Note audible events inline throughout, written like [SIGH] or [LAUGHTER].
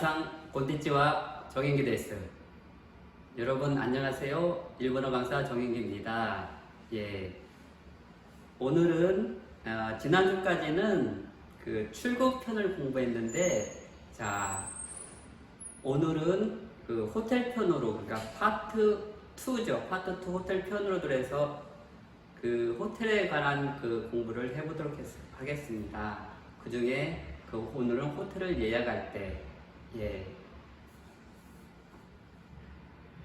미나상 곤티치와 정인기 데스. 여러분 안녕하세요. 일본어 강사 정인기입니다. 예. 오늘은 아, 지난주까지는 그 출국 편을 공부했는데 자 오늘은 그 호텔 편으로 그러니까 파트 2죠. 파트 2 호텔 편으로 들어서 그 호텔에 관한 그 공부를 해보도록 했- 하겠습니다. 그 중에 그 오늘은 호텔을 예약할 때, 예.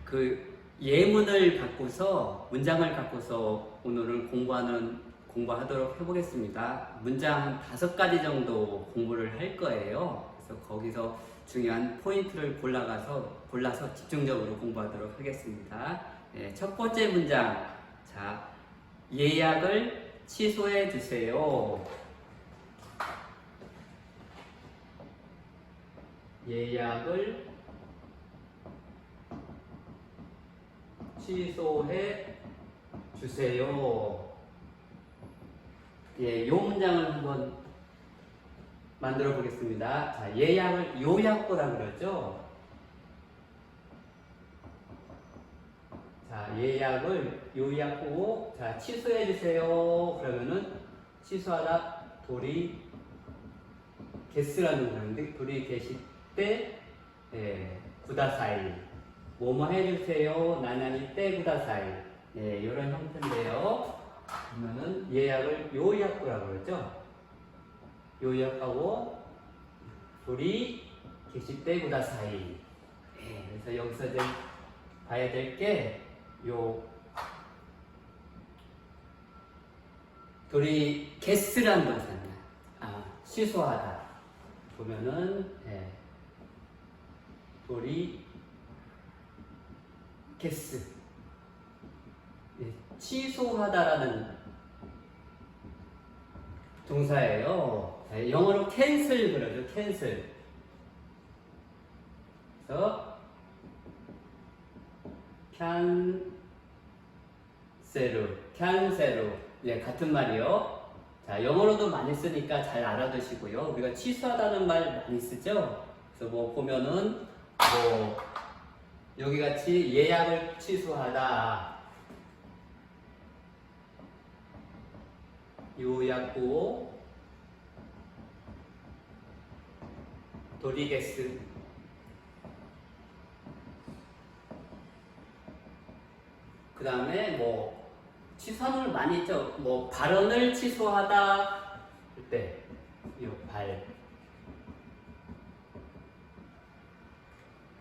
그 예문을 갖고서, 문장을 갖고서 오늘은 공부하는, 공부하도록 해보겠습니다. 문장 한 다섯 가지 정도 공부를 할 거예요. 그래서 거기서 중요한 포인트를 골라가서, 골라서 집중적으로 공부하도록 하겠습니다. 예, 첫 번째 문장. 자, 예약을 취소해 주세요. 예약을 취소해 주세요. 예, 요 문장을 한번 만들어 보겠습니다. 자, 예약을 요약보라 그러죠. 자, 예약을 요약고 자, 취소해 주세요. 그러면은 취소하다 돌이 게스라는 거는데 돌이 계실 때 예, 구다사이 뭐뭐 해주세요. 나나니 때 구다사이 예, 이런 형태인데요. 그러면은 예약을 요약고라고 그러죠. 요약하고 돌이 계실 때 구다사이 예, 그래서 여기서 이제 봐야 될 게요 돌이 게스라는 거잖아요. 아, 취소하다. 보면은 예, 돌이 게스 예, 취소하다라는 동사예요. 자, 영어로 cancel 그러죠. cancel. 그래서 캔세루, 캔세루. 예, 같은 말이요. 자, 영어로도 많이 쓰니까 잘 알아두시고요. 우리가 취소하다는 말 많이 쓰죠? 그래서 뭐 보면은, 뭐, 여기 같이 예약을 취소하다. 요약고, 도리게스. 그 다음에 뭐 취소하는 걸 많이 있죠. 뭐 발언을 취소하다 때, 이 발.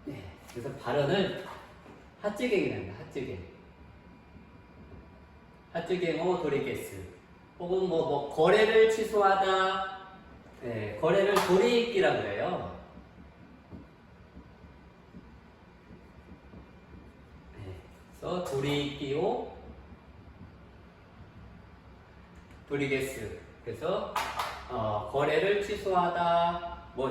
네, 그래서 발언을 핫찌갱이랍니다. 핫찌갱. 핫찌갱어 도리게스. 혹은 뭐, 뭐 거래를 취소하다. 네, 거래를 도리익기라고 해요. 네, 그래서 도리익기오 도리게스. 그래서 어, 거래를 취소하다, 뭐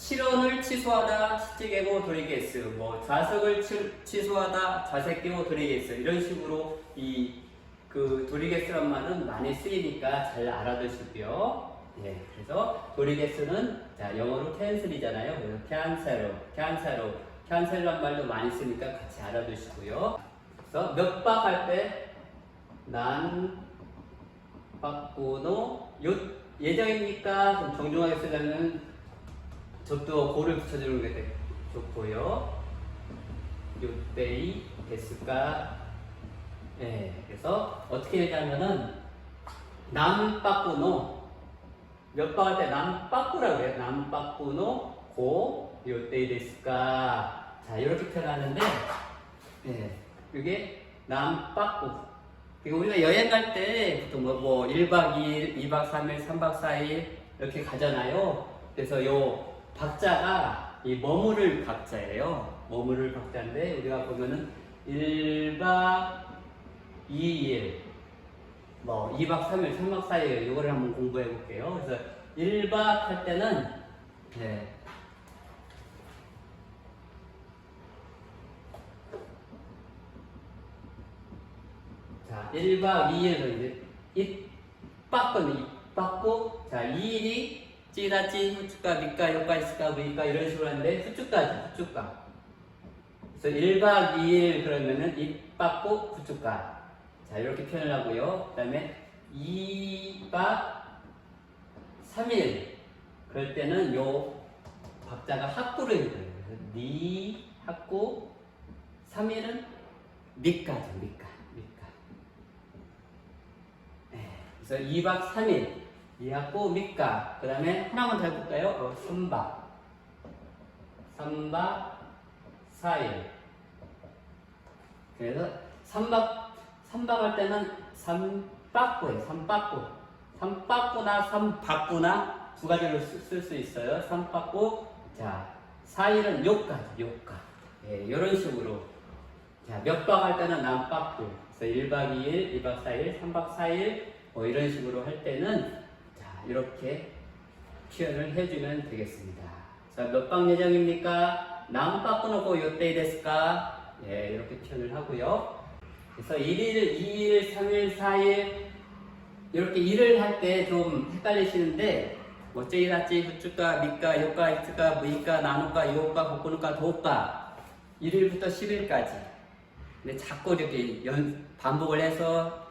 실언을 취소하다, 시찌개고 도리게스. 뭐 좌석을 취, 취소하다, 좌색개고 도리게스. 이런 식으로 이그 도리게스란 말은 많이 쓰이니까 잘 알아두시고요. 예, 그래서 도리게스는 자 영어로 캔슬이잖아요. 그래서 캔셀로, 캔셀로, 캔셀란 말도 많이 쓰니까 같이 알아두시고요. 그래서 몇 박 할 때 난 바꾸노 요 예정입니까? 좀 정중하게 쓰려면 저도 고를 붙여주는 게 되- 좋고요. 요때이 됐을까? 네, 그래서 어떻게 얘기하면은 남 바꾸노 몇박할때남 바꾸라고 해요. 남 바꾸노 고 요때이 됐을까? 자 이렇게 표현하는데 예, 이게 남 바꾸 그리고 우리가 여행 갈 때 보통 뭐, 뭐 1박 2일, 2박 3일, 3박 4일 이렇게 가잖아요. 그래서 요 박자가 이 머무를 박자예요. 머무를 박자인데 우리가 보면은 1박 2일, 뭐 2박 3일, 3박 4일 이거를 한번 공부해 볼게요. 그래서 1박 할 때는 네. 자, 1박 2일은 이제 입 바꾸는 입 바꾸 자, 2일이 어쩌이다지 후축가 밑가 여가 있을까 무이가 이런 식으로 하는데 후축가지 후축가. 그래서 1박 2일 그러면은 입박고 후축가. 자 이렇게 표현을 하고요. 그 다음에 2박 3일. 그럴 때는 요 박자가 해줘요. 그래서 니 합구 3일은 밑가죠 밑가 밑가. 네, 그래서 2박 3일 밑가. 그 다음에 하나만 더 해볼까요? 어, 3박 3박 4일. 그래서 3박 3박 할 때는 3박구예요 3박구 3박구나 3박구나 두 가지로 쓸 수 있어요. 3박구 자 4일은 요가죠 요가. 예, 이런 식으로. 자, 몇 박 할 때는 남박구 그래서 1박 2일, 2박 4일, 3박 4일 뭐 이런 식으로 할 때는 자, 이렇게 표현을 해주면 되겠습니다. 자, 몇박 예정입니까? 남박구노고 요때이 데스까? 예, 이렇게 표현을 하고요. 그래서 1일, 2일, 3일, 4일 이렇게 일을 할 때 좀 헷갈리시는데 뭐 째이다찌, 후쭈까, 밑가, 요가, 이트가, 무이가, 나누가, 요가, 고꾸누가, 도가 1일부터 10일까지 근데 자꾸 이렇게 연, 반복을 해서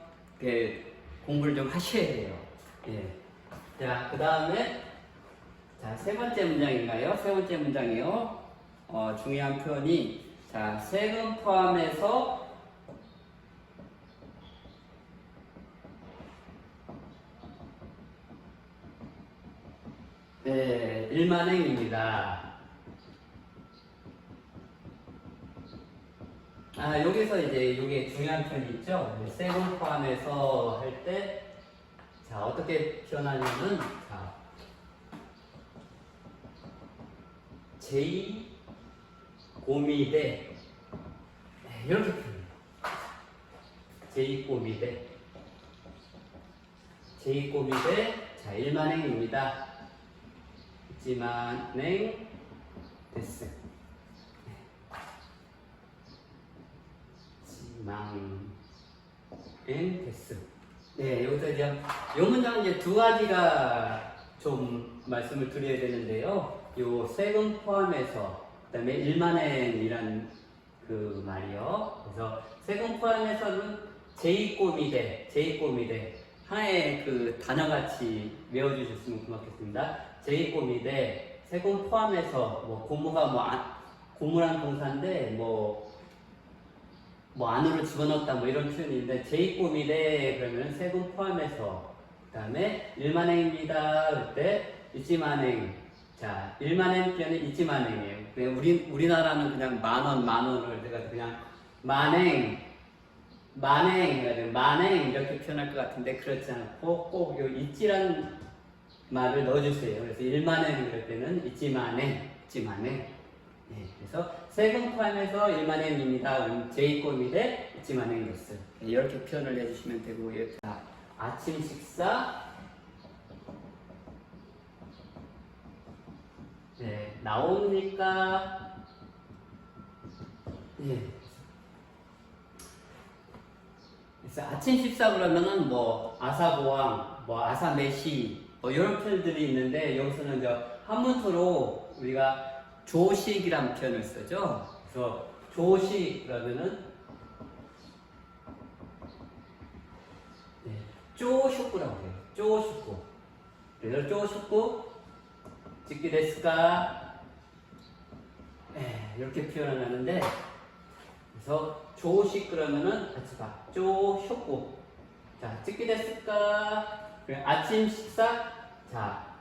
공부를 좀 하셔야 돼요. 예. 자, 그 다음에 자, 세 번째 문장인가요? 세 번째 문장이요. 어, 중요한 표현이 자, 세금 포함해서 네, 일만행입니다. 아, 여기서 이제 이게 중요한 표현이 있죠? 세금 포함해서 할 때, 자, 어떻게 표현하냐면, 자, 제2 고미대, 네, 이렇게 표현해요. 제2 고미대. 제2 고미대, 자, 일만행입니다. 있지만행, 데스. 지망 엔 데스. 네, 여기서 이제 이 문장은 이제 두 가지가 좀 말씀을 드려야 되는데요. 요 세금 포함해서 그다음에 일만엔이란 그 말이요. 그래서 세금 포함해서는 제2꼬미대, 제2꼬미대 하나의 그 단어같이 외워주셨으면 고맙겠습니다. 제2꼬미대 세금 포함해서 뭐 고무가 뭐 안- 고무란 동사인데 뭐 뭐 안으로 집어넣었다 뭐 이런 표현이 있는데 제2꼬미대 그러면 세금 포함해서 그 다음에 일만행입니다. 그때 잊지만행. 자 일만행 표현은 잊지만행이에요. 그냥 우리, 우리나라는 그냥 만원 만원을 내가 그냥 만행 만행 해가지고 만행 이렇게 표현할 것 같은데 그렇지 않고 꼭요 잊지란 말을 넣어주세요. 그래서 일만행 이럴 때는 잊지만행 잊지만행 네, 그래서 세금 포함해서 1만엔입니다. 제2꼬미대 있지만엔 됐어요. 네, 이렇게 표현을 해주시면 되고요. 자, 아침 식사 네, 나옵니까? 네. 그래서 아침 식사 그러면은 뭐 아사보왕, 뭐 아사메시 뭐 이런 표현들이 있는데 여기서는 저 한문토로 우리가 조식이란 표현을 쓰죠. 그래서 조식 그러면은 네, 쪼쇼쿠라고 해요. 쪼쇼쿠. 그래서 쪼쇼쿠 찍기 데스까 네, 이렇게 표현을 하는데 그래서 조식 그러면은 같이 봐. 쪼쇼쿠. 자, 찍기 그래, 아침 식사 자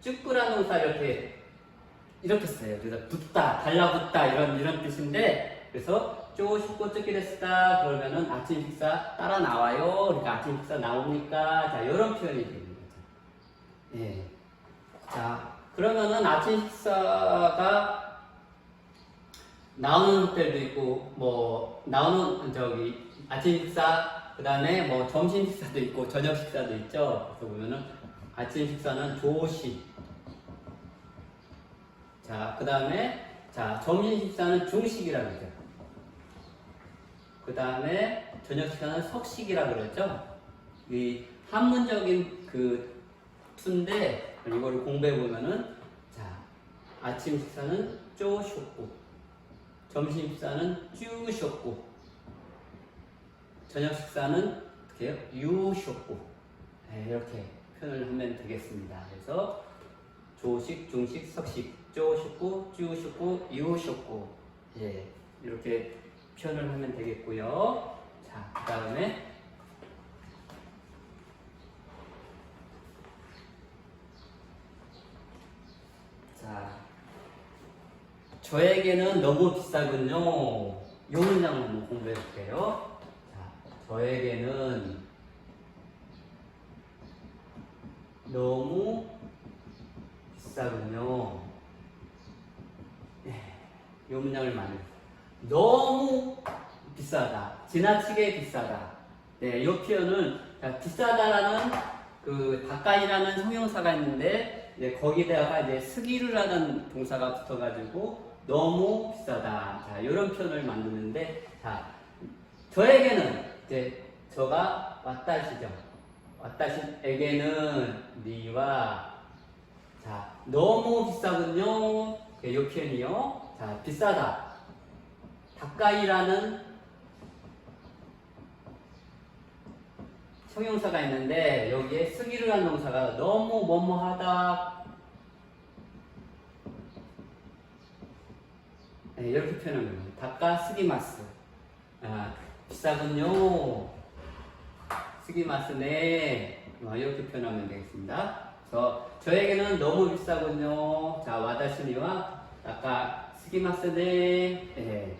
쭈꾸라 동사 이렇게 이렇게 써요. 그래서 붙다, 달라붙다 이런 이런 뜻인데 그래서 쪼식고 쭈기 됐다 그러면은 아침 식사 따라 나와요. 그러니까 아침 식사 나오니까 자 이런 표현이 되는 거죠. 예. 자 그러면은 아침 식사가 나오는 호텔도 있고 뭐 나오는 저기 아침 식사 그다음에 뭐 점심 식사도 있고 저녁 식사도 있죠. 그래서 보면은 아침 식사는 조식 자, 그 다음에, 자, 점심 식사는 중식이라고 그러죠. 그 다음에, 저녁 식사는 석식이라고 그랬죠. 이 한문적인 그 투인데, 이거를 공부해 보면은 자 아침 식사는 쪼쇼고 점심 식사는 쭈쇼고 저녁 식사는 어떻게 해요? 유쇼고 네, 이렇게 표현을 하면 되겠습니다. 그래서 조식, 중식, 석식, 쪼쇼고, 쭈쇼고, 유쇼고 예, 이렇게 표현을 하면 되겠고요. 자, 그 다음에 자, 저에게는 너무 비싸군요. 요 문장 한번 공부해 볼게요. 자, 저에게는 너무 비싸군요. 예, 요 문장을 많이 너무 비싸다. 지나치게 비싸다. 네, 이 표현은 자, 비싸다라는 그 가까이라는 형용사가 있는데 이제 거기다가 이제 스기르라는 동사가 붙어가지고 너무 비싸다. 자, 이런 표현을 만드는데 자, 저에게는 이제 저가 왔다시죠. 왔다시에게는 니와 자 너무 비싸군요. 이 표현이요. 자 비싸다. 가까이라는 형용사가 있는데 여기에 쓰기르라는 동사가 너무 뭐뭐하다 네, 이렇게 표현하는 겁니다. 다까 스기마스 아, 비싸군요 스기마스네 어, 이렇게 표현하면 되겠습니다. 저, 저에게는 너무 비싸군요. 자 와다시니와 다까 스기마스네 네.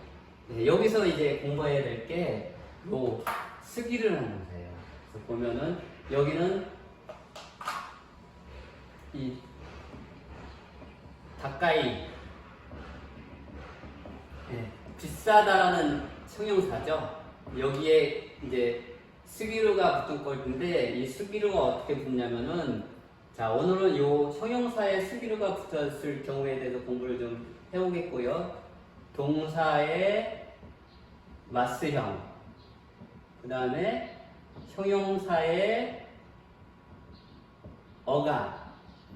네, 여기서 이제 공부해야 될 게 요 스기를 하는 거예요. 그래서 보면은 여기는 이 가까이 예, 비싸다라는 형용사죠. 여기에 이제 스기루가 붙은 것인데 이 스기루가 어떻게 붙냐면은 자 오늘은 요 형용사에 스기루가 붙었을 경우에 대해서 공부를 좀 해보겠고요. 동사의 마스형 그 다음에 형용사의 어감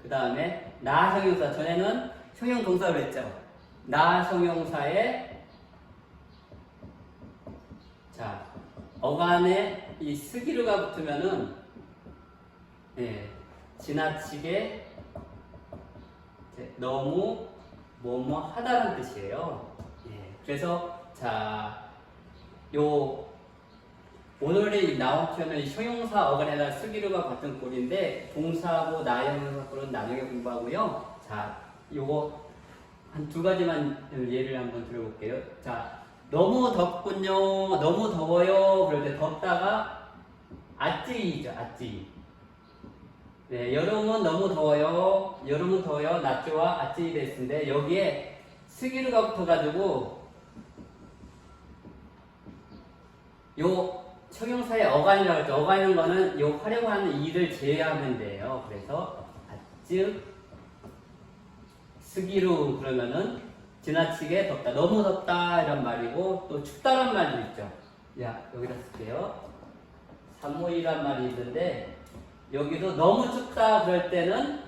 그 다음에 나 형용사 전에는 형용 동사로 했죠. 나 형용사의 자 어간에 이 스기루가 붙으면은 예, 지나치게 너무 뭐뭐 하다는 뜻이에요. 예, 그래서 자 요 오늘의 나온 표현은 형용사 어간에다 스기루가 같은 꼴인데 동사하고 나 형용사 꼴은 나중에 공부하고요. 자 요거 한 두 가지만 예를 한번 들어볼게요. 자, 너무 덥군요. 너무 더워요. 그럴 때 덥다가 아찌이죠. 아찌. 네, 여름은 너무 더워요. 여름은 더워요. 낮조와 아찌이 됐는데 여기에 스기루가 붙어가지고 요 형용사의 어간이라고 했죠. 어간이라는 거는 요 하려고 하는 일을 제외하면 돼요. 그래서 아쯔 스기루 그러면은 지나치게 덥다, 너무 덥다 이런 말이고 또 춥다란 말도 있죠. 야 여기다 쓸게요. 산모이란 말이 있는데 여기도 너무 춥다 그럴 때는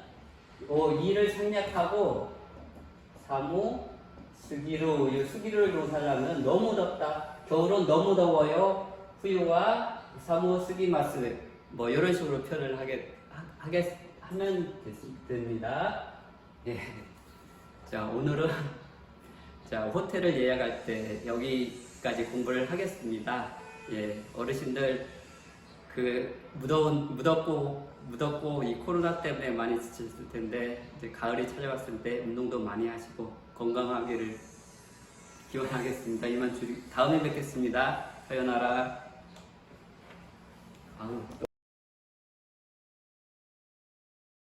어, 이를 생략하고 사무 스기루 이 스기루를 조사하면 너무 덥다. 겨울은 너무 더워요. 후유와 사무 스기마스 뭐 이런 식으로 표현을 하게 하, 하게 하면 됐- 됩니다. 예. 자 오늘은 [LAUGHS] 자 호텔을 예약할 때 여기까지 공부를 하겠습니다. 예 어르신들 그 무더운 무덥고 무덥고 이 코로나 때문에 많이 지쳤을 텐데 이제 가을이 찾아왔을 때 운동도 많이 하시고 건강하기를 기원하겠습니다. 이만 줄 다음에 뵙겠습니다. 사연하라. 아우.